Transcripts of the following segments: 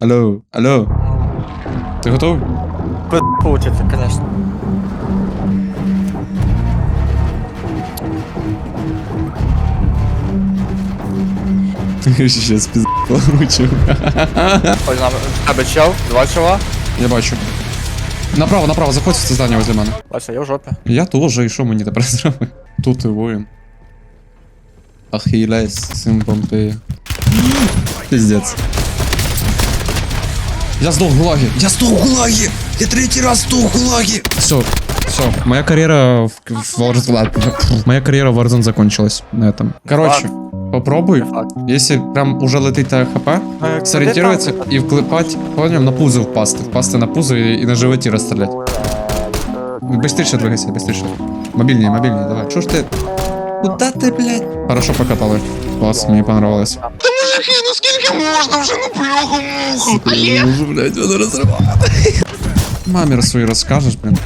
Алло, алло. Ти готовий? Пи- Получится, конечно. Ти ще спіз получив. Ось нам тебе чел, два чела. Я бачу. Направо, направо, заходь в це здання возле мене. Бачиш, я в жопі. Я теж, і що мені тепер зробити? Тут і воїн. Ахілес, син Помпея. Піздець. Я здох в гулагі! Я здох в гулагі! Я третій раз здох в гулагі! Все, все, моя карьера в, в Warzone... Моя карьера в Warzone закончилась на этом. Короче, попробуй, Факт. если прям уже летить та хп, Ну, сориентироваться и вклепать, понял, на пузо впасти. Впасти на пузо и, и на животі розстрілять. Быстріше двигайся, быстріше. Мобільні, мобільні, давай. Що ж ти? Куда ти, блядь? Хорошо покатали. Клас, мені понравилось. ну скільки можна вже, ну бляха муха. Можу, блядь, воно розривати. Мамі свої розкажеш, блін.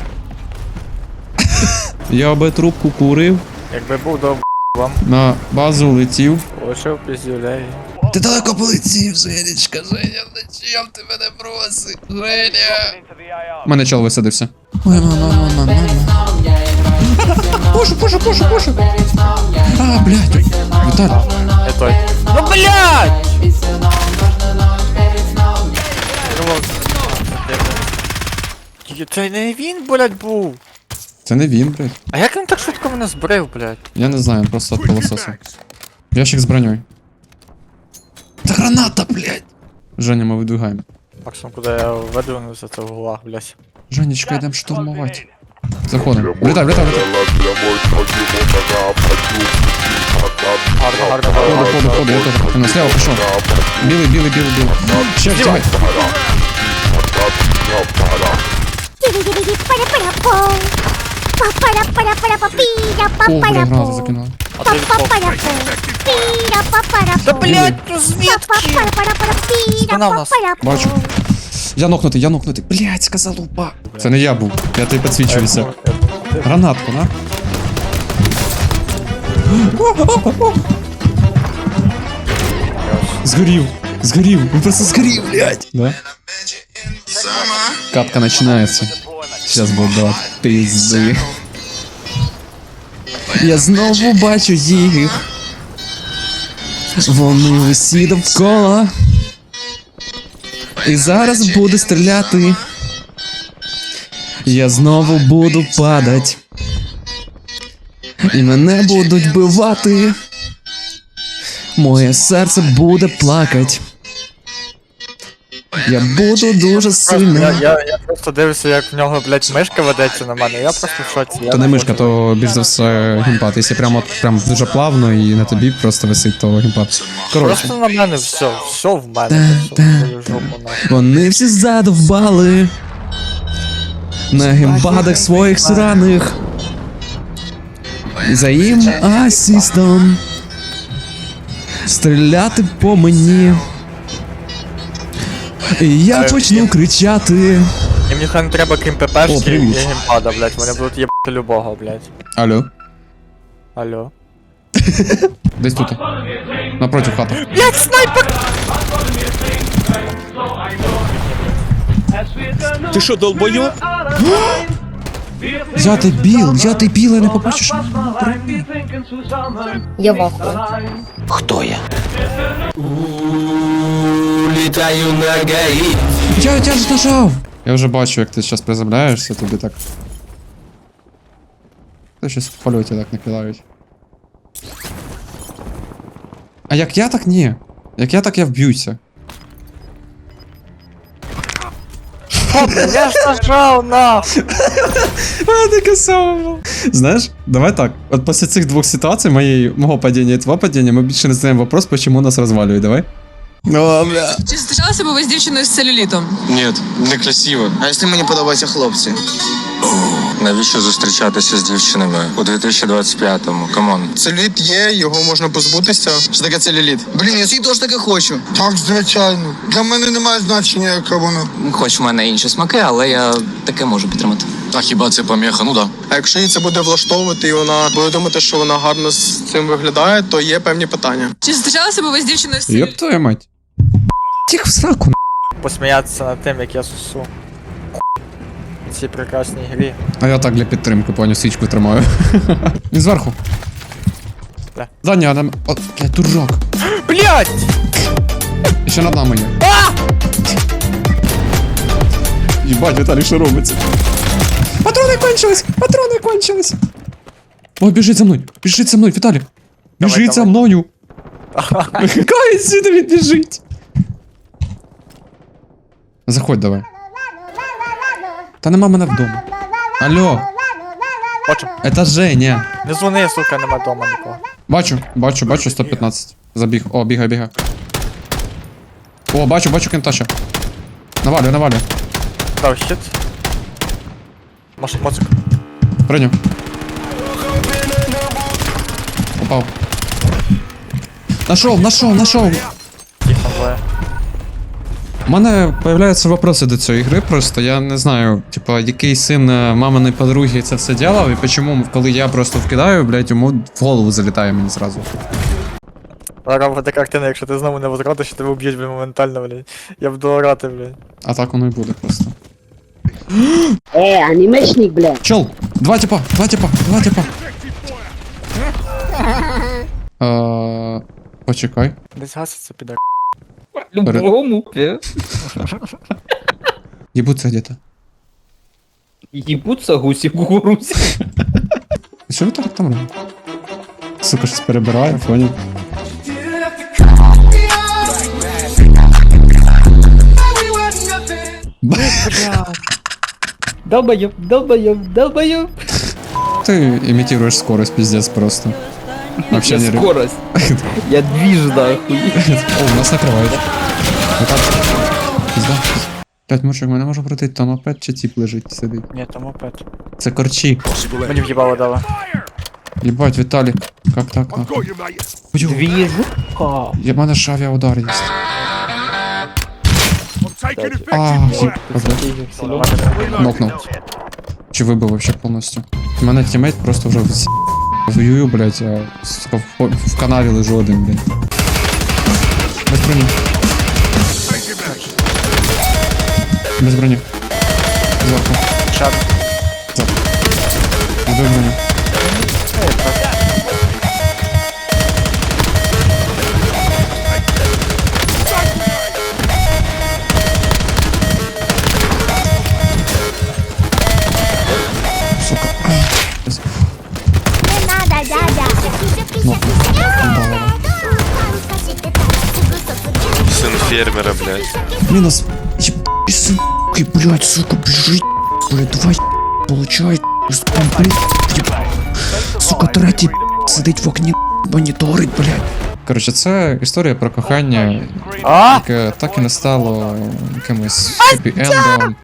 Я би трубку курив, Якби був до вам, на базу летів. получив піздюлей. Ти далеко полетів, Женечка, Женя, зачем ти мене просиш? Женя! У мене чел висадився. Ой, мама, мама, мама. Боже, боже, боже, боже. А, блядь. Віталій. Я той. Ну блядь! Думав, Це не він, блядь, був. Це не він, блядь. А як він так швидко мене збрив, блядь? Я не знаю, просто от пилососа. Ящик з броней. Та граната, блядь. Женя, ми видвигаємо. Максимум, куди я видвинувся, це в гулах, блядь. Женечка, йдемо штурмувати. Заходимо. Влітай, влітай, влітай. Ходу, ходу, ходу, я теж. Ну, слева пішов. Білий, білий, білий, білий. Ще, втягай. Тири-дири-ди-пара-пара-пом. О, бля, гранату па-пара-пом. закинули. А ти відпов. Па-па-пара-пом. Піра, па-пара-пом. Та блядь, ну звідки? Спина в нас. Бачу. Я нокнутий, я нокнутий. Блять, сказала лупа. Це не я був. Я тобі підсвічуюся. Гранатку, на. Згорів. Згорів. Він просто згорів, блядь. Да? Катка починається. Сейчас буду давати пизди. Я знову бачу їх. Вони усі довкола. І зараз буду стріляти. Я знову буду падать. І мене будуть бивати. Моє серце буде плакать. Я буду дуже сильно. Я, я, я просто дивлюся, як в нього, блядь, мишка ведеться на мене. Я просто в шоці. Я То не мишка, можу. то більш за все геймпад. Якщо прямо от прям дуже плавно і на тобі просто висить, то геймпад. Коротше, Просто на мене все, все в мене. Та, все, та, жопу вони всі задовбали. На геймпадах своїх сраних. За їм асістом. Стріляти по мені. І я Е, почну їм- кричати. Їм ніхай не треба крім О, ППшки і привіт. геймпада, блядь. Вони будуть їбати любого, блядь. Алло. Алло. Десь тут. Напротив хати. Блядь, снайпер! Ти що, долбойоб? Я ти біл, я ти я не побачиш. Я в ахуї. Літаю на гаї. Я, я ж нажав. Я вже бачу, як ти зараз приземляєшся, тобі так. Ти щось в польоті так накидають. А як я, так ні. Як я, так я вб'юся. Я ж нажав, на. А, таке саме. Знаєш, давай так. От після цих двох ситуацій, моєї, мого падіння і твого падіння, ми більше не знаємо вопрос, почему нас разваливают. давай? Ну, бля. Чи зустрічалися б ви з дівчиною з целюлітом? Ні, некрасиво. А якщо мені подобаються хлопці? Навіщо зустрічатися з дівчинами у 2025-му? Камон. Целюліт є, його можна позбутися. Що таке целюліт? Блін, я свій теж таке хочу. Так, звичайно. Для мене немає значення, яка вона. Хоч в мене інші смаки, але я таке можу підтримати. А хіба це поміха? Ну да. А якщо її це буде влаштовувати, і вона буде думати, що вона гарно з цим виглядає, то є певні питання. Чи зустрічалися б ви з дівчиною з Ёб твою мать. Тих в сраку, посміятися над тим, як я сусу. Цій прекрасній грі. А я так для підтримки, поняв, свічку тримаю. Він зверху. Де? Даня, нам. О, блядь, дурак. Блять! Ще над нами є. Єбать, Віталій, що робиться? Патрони кончились! Патрони кончились! Ой, біжить за мною! Біжить за мною, Віталій! Біжить Давай, за мною! Кай сюди він біжить! Заходь давай. Та нема мене вдома. Алло, Бачу. это Женя. Не дзвони, сука, нема дома нікого. Бачу, бачу, бачу 115. Забіг. О, бігай, бігай. О, бачу, бачу кенташа. Навалю, навалю. Дав щит. Маш, моцик. Прийняв. Попав. Нашов, нашов, нашов. Їх там двоє. У мене появляються вопроси до цієї гри, просто я не знаю, типа, який син е, маминої подруги це все ділав, і чому, коли я просто вкидаю, блядь, йому в голову залітає мені зразу. Зараз буде картина, якщо ти знову не возродиш, тебе вб'ють блін, моментально, блядь. Я буду орати, блядь. А так воно і буде просто. Е, анімешник, бля. Чел! Два типа, два типа, два типа. Е, Почекай. Десь гаситься піде. Любому. Єбуться где-то. Ебутся гуси кукурузи. Що ви так там робите? Сука, щось перебирає, поняв. Долбоёб, долбоёб, долбоёб. Ты имитируешь скорость, пиздец просто. Вообще не скорость. Я движ нахуй. О, нас накривають. Отак. Пізда. П'ять мужик, ми не можемо пройти, там опять чи тіп лежить, сидить. Ні, там мопед. Це корчі. Мені в'їбало дало. Єбать, Віталік. Как так, нахуй? Ой, Движуха. Я в мене ж авіаудар є. А, блядь. Нокнув. Чи вибив вообще повністю? У мене тімейт просто вже вз... воюю, блядь, а в, в канаві лежу один, блядь. Без броні. Без броні. Зверху. Шар. Зверху. Без Сука. Сын фермера, блядь. Еб... сын, блядь, сука, бежит. Блядь, давай, получай. Блядь, сука, третій сидить в окні, моніторить, блядь. Коротше, це історія про кохання, А! яке так і не стало якимось хеппі-ендом.